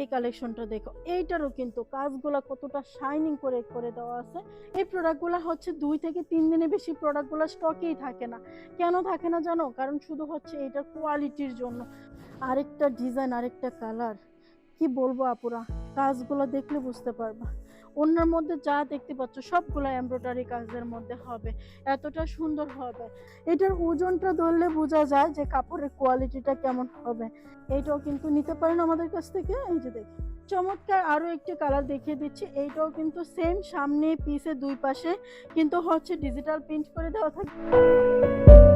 এই কালেকশনটা দেখো। এইটারও কিন্তু কাজগুলা কতটা শাইনিং করে করে দেওয়া আছে। এই প্রোডাক্টগুলো হচ্ছে দুই থেকে তিন দিনে বেশি প্রোডাক্টগুলো স্টকেই থাকে না। কেন থাকে না জানো? কারণ শুধু হচ্ছে এইটার কোয়ালিটির জন্য। আরেকটা ডিজাইন আরেকটা কালার কি বলব আপুরা? কাজগুলো দেখলে বুঝতে পারবা। অন্যের মধ্যে যা দেখতে পাচ্ছ সবগুলো এমব্রয়ডারি কাজের মধ্যে হবে, এতটা সুন্দর হবে। এটার ওজনটা ধরলে বোঝা যায় যে কাপড়ের কোয়ালিটিটা কেমন হবে। এইটাও কিন্তু নিতে পারেন আমাদের কাছ থেকে, এই যে দেখি চমৎকার আরও একটি কালার দেখিয়ে দিচ্ছি, এইটাও কিন্তু সেম সামনে পিসে দুই পাশে, কিন্তু হচ্ছে ডিজিটাল প্রিন্ট করে দেওয়া থাকবে।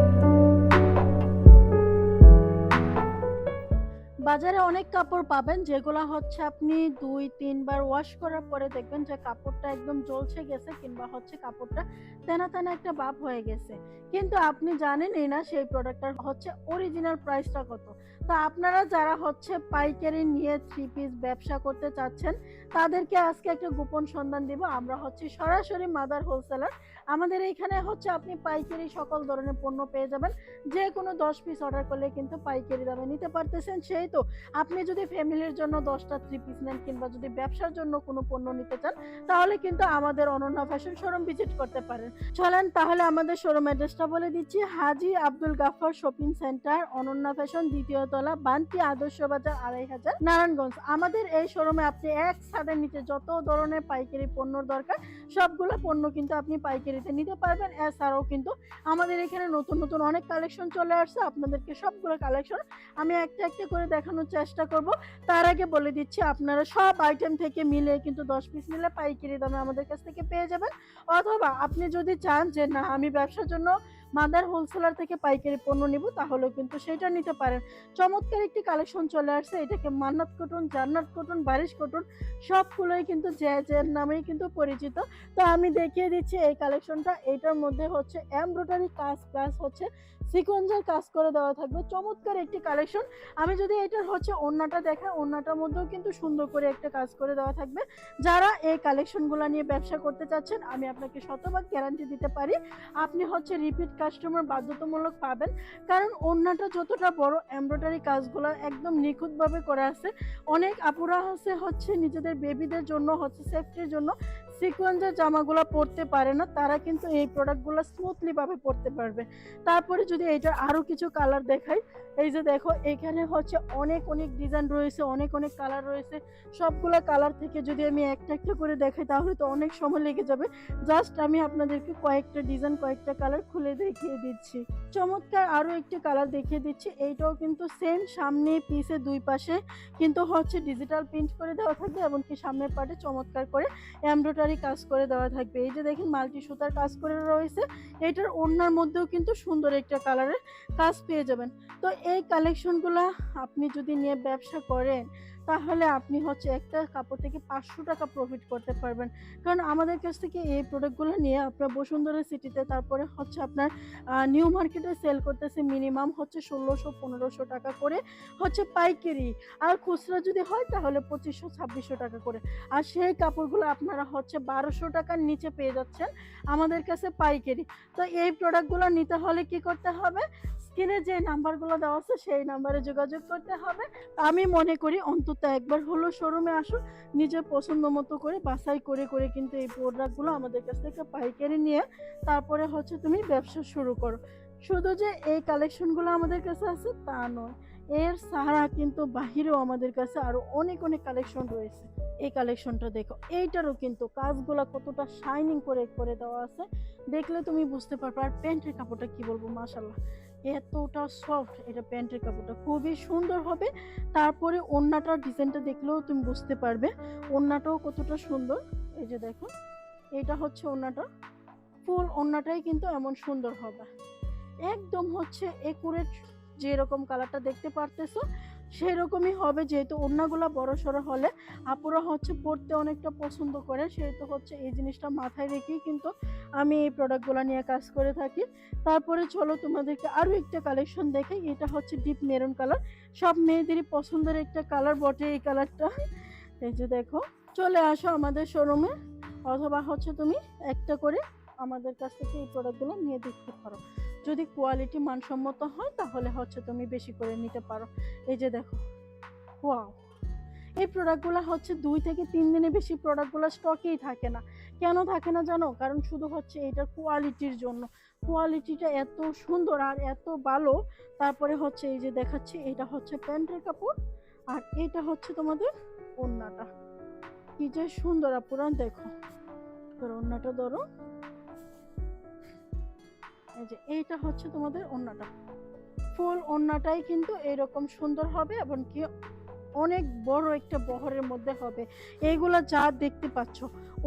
বাজারে অনেক কাপড় পাবেন, যেগুলো হচ্ছে আপনি দুই, তিনবার ওয়াশ করার পরে দেখবেন যে কাপড়টা একদম জ্বলছে গেছে কিংবা হচ্ছে কাপড়টা তেনা তেনা একটা ভাব হয়ে গেছে। কিন্তু আপনি জানেনই না সেই প্রোডাক্টটার হচ্ছে অরিজিনাল প্রাইসটা কত। তো আপনারা যারা হচ্ছে পাইকারি নিয়ে থ্রি পিস ব্যবসা করতে চাচ্ছেন, তাদেরকে আজকে একটা গোপন সন্ধান দিব। আমরা হচ্ছে সরাসরি মাদার হোলসেলার, আমাদের এইখানে হচ্ছে আপনি পাইকারি সকল ধরনের পণ্য পেয়ে যাবেন। যে কোনো দশ পিস অর্ডার করলে কিন্তু পাইকারি দামে নিতে পারতেছেন। সেই তো আপনি যদি ফ্যামিলির জন্য দশটা থ্রি পিস নেন কিংবা যদি ব্যবসার জন্য কোনো পণ্য নিতে চান, তাহলে কিন্তু আমাদের অনন্যা ফ্যাশন শোরুম ভিজিট করতে পারেন। চলেন তাহলে আমাদের শোরুম অ্যাড্রেসটা বলে দিচ্ছি। Haji Abdul Gafur shopping center Ananya fashion দ্বিতীয় তলা, বান্তি আদর্শ বাজার, আড়াই হাজার, নারায়ণগঞ্জ। আমাদের এই শোরুমে আপনি এক ছাদের নিচে যত ধরনের পাইকারি পণ্যর দরকার, সবগুলো পণ্য কিন্তু আপনি পাইকারিতে নিতে পারবেন। এছাড়াও কিন্তু আমাদের এখানে নতুন নতুন অনেক কালেকশন চলে আসছে। আপনাদেরকে সবগুলো কালেকশন আমি একটা একটা করে দেখানোর চেষ্টা করব। তার আগে বলে দিচ্ছি, আপনারা সব আইটেম থেকে মিলে কিন্তু দশ পিস মিলে পাইকারি দামে আমাদের কাছ থেকে পেয়ে যাবেন। অথবা আপনি যদি চান যে, না, আমি ব্যবসার জন্য মাদার হোলসেলার থেকে পাইকারি পণ্য নিব, তাহলেও কিন্তু সেটা নিতে পারেন। চমৎকার একটি কালেকশন চলে আসছে, এটাকে Mannat cotton, Jannat cotton, Barish cotton, সবগুলোই কিন্তু যে যে নামেই কিন্তু পরিচিত। তো আমি দেখিয়ে দিচ্ছি এই কালেকশনটা, এটার মধ্যে হচ্ছে এমব্রয়ডারি কাজ, প্লাস হচ্ছে সিকোয়েন্সের কাজ করে দেওয়া থাকবে। চমৎকার একটি কালেকশন। আমি যদি এটার হচ্ছে ওন্নাটা দেখাই ওন্নাটার মধ্যেও কিন্তু সুন্দর করে একটা কাজ করে দেওয়া থাকবে। যারা এই কালেকশনগুলো নিয়ে ব্যবসা করতে চাচ্ছেন, আমি আপনাকে শতভাগ গ্যারান্টি দিতে পারি। আপনি হচ্ছে রিপিট কাস্টমার বাধ্যতামূলক পাবেন। কারণ অন্যটা যতটা বড় এমব্রয়ডারি কাজগুলো একদম নিখুঁতভাবে করা আছে। অনেক আপুরা হচ্ছে হচ্ছে নিজেদের বেবিদের জন্য, হচ্ছে সেফটির জন্য সিকোয়েন্সের জামাগুলো পরতে পারে না, তারা কিন্তু এই প্রোডাক্টগুলো স্মুথলিভাবে পরতে পারবে। তারপরে যদি এটার আরও কিছু কালার দেখাই, এই যে দেখো, এখানে হচ্ছে অনেক অনেক ডিজাইন রয়েছে, অনেক অনেক কালার রয়েছে। সবগুলো কালার থেকে যদি আমি একটা একটা করে দেখাই, তাহলে তো অনেক সময় লেগে যাবে। জাস্ট আমি আপনাদেরকে কয়েকটা ডিজাইন কয়েকটা কালার খুলে দেখিয়ে দিচ্ছি। চমৎকার আরও একটি কালার দেখিয়ে দিচ্ছি। এইটাও কিন্তু সেম সামনে পিসে দুই পাশে, কিন্তু হচ্ছে ডিজিটাল প্রিন্ট করে দেওয়া থাকবে, এমনকি সামনের পার্টে চমৎকার করে এমব্রয়ডারি কাজ করে দেওয়া থাকবে। এই যে দেখেন মাল্টি সুতার কাজ করে রয়েছে, এটার ওড়নার মধ্যেও কিন্তু সুন্দর একটা কালারের কাজ পেয়ে যাবেন। তো এই কালেকশনগুলো আপনি যদি নিয়ে ব্যবসা করেন তাহলে আপনি হচ্ছে একটা কাপড় থেকে পাঁচশো টাকা প্রফিট করতে পারবেন। কারণ আমাদের কাছ থেকে এই প্রোডাক্টগুলো নিয়ে আপনার বসুন্ধরা সিটিতে তারপরে হচ্ছে আপনার নিউ মার্কেটে সেল করতেছে মিনিমাম হচ্ছে ষোলোশো, পনেরোশো টাকা করে হচ্ছে পাইকারি। আর খুচরা যদি হয় তাহলে পঁচিশশো, ছাব্বিশশো টাকা করে। আর সেই কাপড়গুলো আপনারা হচ্ছে বারোশো টাকার নিচে পেয়ে যাচ্ছেন আমাদের কাছে পাইকারি। তো এই প্রোডাক্টগুলো নিতে হলে কি করতে হবে? স্ক্রিনে যে নাম্বারগুলো দেওয়া আছে, সেই নাম্বারে যোগাযোগ করতে হবে। আমি মনে করি অন্তত একবার হলো শোরুমে আসুন, নিজের পছন্দ মতো করে বাছাই করে করে কিন্তু এই প্রোডাক্টগুলো আমাদের কাছ থেকে পাইকারি নিয়ে তারপরে হচ্ছে তুমি ব্যবসা শুরু করো। শুধু যে এই কালেকশনগুলো আমাদের কাছে আছে, তা নয়। এর সারা কিন্তু বাহিরেও আমাদের কাছে আরও অনেক অনেক কালেকশন রয়েছে। এই কালেকশনটা দেখো, এইটারও কিন্তু কাজগুলো কতটা শাইনিং করে করে দেওয়া আছে। দেখলে তুমি বুঝতে পারবে, আর প্যান্টের কাপড়টা কি বলব মাশাল্লাহ এতটা সফট এটা প্যান্টের কাপড়টা। খুবই সুন্দর হবে। তারপরে ওড়নাটার ডিজাইনটা দেখলেও তুমি বুঝতে পারবে। ওড়নাটাও কতটা সুন্দর। এই যে দেখো, এটা হচ্ছে ওড়নাটা ফুল ওড়নাটাই কিন্তু এমন সুন্দর হবে। একদম হচ্ছে একুরেট যেরকম কালারটা দেখতে পারতেছো সেরকমই হবে, যেহেতু ওড়নাগুলো বড় সড়ো হলে আপুরা হচ্ছে পরতে অনেকটা পছন্দ করে, সেহেতু হচ্ছে এই জিনিসটা মাথায় রেখেই কিন্তু আমি এই প্রোডাক্টগুলো নিয়ে কাজ করে থাকি। তারপরে চলো তোমাদেরকে আরও একটা কালেকশন দেখে, এটা হচ্ছে ডিপ মেরুন কালার সব মেয়েদেরই পছন্দের একটা কালার বটে এই কালারটা এই যে দেখো, চলে আসো আমাদের শোরুমে অথবা হচ্ছে তুমি একটা করে আমাদের কাছ থেকে এই প্রোডাক্টগুলো নিয়ে দেখতে পারো যদি কোয়ালিটি মানসম্মত হয়, তাহলে হচ্ছে তুমি বেশি করে নিতে পারো। এই যে দেখো ওয়াও এই প্রোডাক্টগুলো হচ্ছে দুই থেকে তিন দিনে বেশি প্রোডাক্টগুলো স্টকেই থাকে না। কেন থাকে না জানো? কারণ শুধু হচ্ছে এটার কোয়ালিটির জন্য। কোয়ালিটিটা এত সুন্দর আর এত ভালো, তারপরে হচ্ছে এই যে দেখাচ্ছি, এটা হচ্ছে প্যান্টের কাপড় আর এটা হচ্ছে তোমাদের ওড়নাটা। কি যে সুন্দর আপুরা দেখো। তোর ওড়নাটা ধরো। এই যে এইটা হচ্ছে তোমাদের ওড়নাটা ফুল ওড়নাটাই কিন্তু এরকম সুন্দর হবে এবং কি অনেক বড় একটা বহরের মধ্যে হবে। এইগুলা যা দেখতে পাচ্ছ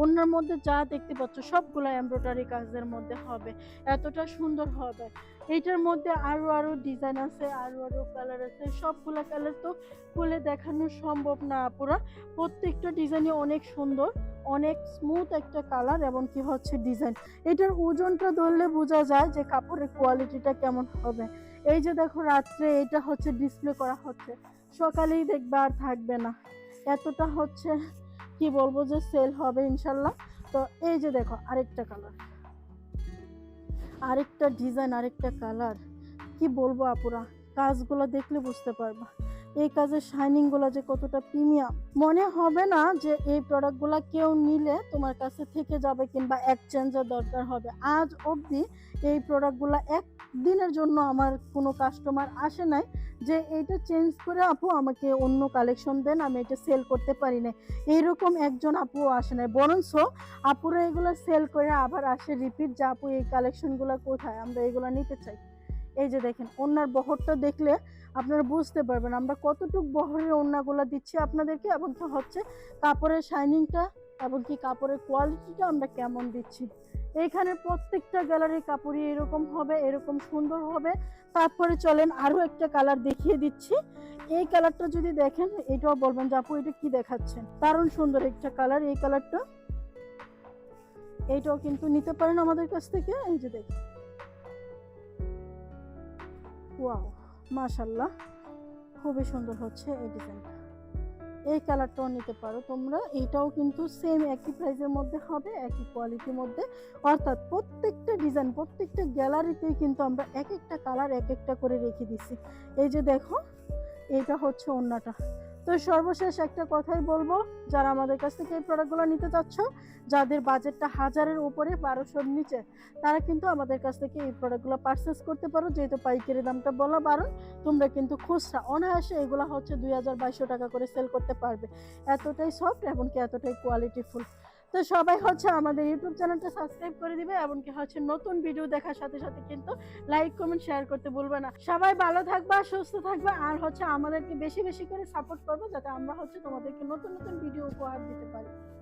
ওড়নার মধ্যে যা দেখতে পাচ্ছ, সবগুলা এমব্রয়ডারি কাজের মধ্যে হবে। এতটা সুন্দর হবে। এইটার মধ্যে আরও আরও ডিজাইন আছে, আরও আরও কালার আছে। সবগুলা কালার তো খুলে দেখানো সম্ভব না পুরা। প্রত্যেকটা ডিজাইনই অনেক সুন্দর। অনেক স্মুথ একটা কালার এবং কি হচ্ছে ডিজাইন এটার ওজনটা ধরলে বোঝা যায় যে কাপড়ের কোয়ালিটিটা কেমন হবে। এই যে দেখো রাত্রে এটা হচ্ছে ডিসপ্লে করা হচ্ছে। সকালেই দেখবে আর থাকবে না। এতটা হচ্ছে কি বলব যে সেল হবে ইনশাল্লাহ। তো এই যে দেখো আরেকটা কালার আরেকটা ডিজাইন আরেকটা কালার কি বলব আপুরা? কাজগুলো দেখলে বুঝতে পারবা। এই কাজের শাইনিংগুলো যে কতটা প্রিমিয়াম মনে হবে না যে এই প্রোডাক্টগুলো কেউ নিলে তোমার কাছে থেকে যাবে কিংবা এক্সচেঞ্জের দরকার হবে। আজ অবধি এই প্রোডাক্টগুলো একদিনের জন্য আমার কোনো কাস্টমার আসে নাই যে এইটা চেঞ্জ করে আপু আমাকে অন্য কালেকশন দেন, আমি এটা সেল করতে পারি না এইরকম একজন আপু আসে নাই। বরঞ্চ আপুরা এগুলো সেল করে আবার আসে রিপিট যে, আপু, এই কালেকশনগুলো কোথায়? আমরা এগুলো নিতে চাই। এই যে দেখেন, ওনার বহরটা দেখলে আপনারা বুঝতে পারবেন, আমরা কতটুক বহরের ওড়নাগুলো দিচ্ছি আপনাদেরকে এবং হচ্ছে কাপড়ের শাইনিংটা এবং কি কাপড়ের কোয়ালিটিটা আমরা কেমন দিচ্ছি। এইখানে প্রত্যেকটা গ্যালারির কাপড়ই এরকম হবে, এরকম সুন্দর হবে। তারপরে চলেন আরও একটা কালার দেখিয়ে দিচ্ছি। এই কালারটা যদি দেখেন, এটাও বলবেন যে আপু, এটা কি দেখাচ্ছেন দারুণ সুন্দর একটা কালার এই কালারটা এইটাও কিন্তু নিতে পারেন আমাদের কাছ থেকে, এই যে দেখেন। ওয়াও মাশাল্লাহ খুবই সুন্দর হচ্ছে এই ডিজাইনটা। এই কালারটাও নিতে পারো তোমরা, এটাও কিন্তু সেম একই প্রাইজের মধ্যে হবে, একই কোয়ালিটির মধ্যে। অর্থাৎ প্রত্যেকটা ডিজাইন প্রত্যেকটা গ্যালারিতেই কিন্তু আমরা এক একটা কালার এক একটা করে রেখে দিছি এই যে দেখো, এটা হচ্ছে অন্যটা তো সর্বশেষ একটা কথাই বলব, যারা আমাদের কাছ থেকে এই প্রোডাক্টগুলো নিতে চাচ্ছ, যাদের বাজেটটা হাজারের উপরে, বারোশোর নিচে, তারা কিন্তু আমাদের কাছ থেকে এই প্রোডাক্টগুলো পারচেস করতে পারো। যেহেতু পাইকারি দামটা বলা বারণ, তোমরা কিন্তু খুচরা, অনায়াসে এগুলো হচ্ছে দুই হাজার বাইশশো টাকা করে সেল করতে পারবে। এতটাই সফট এমনকি এতটাই কোয়ালিটিফুল তো সবাই হচ্ছে আমাদের ইউটিউব চ্যানেলটা সাবস্ক্রাইব করে দিবে, এমনকি হচ্ছে নতুন ভিডিও দেখার সাথে সাথে কিন্তু লাইক কমেন্ট শেয়ার করতে বলবে না। সবাই ভালো থাকবা, সুস্থ থাকবা, আর হচ্ছে আমাদেরকে বেশি বেশি করে সাপোর্ট করব, যাতে আমরা হচ্ছে তোমাদেরকে নতুন নতুন ভিডিও উপহার দিতে পারি।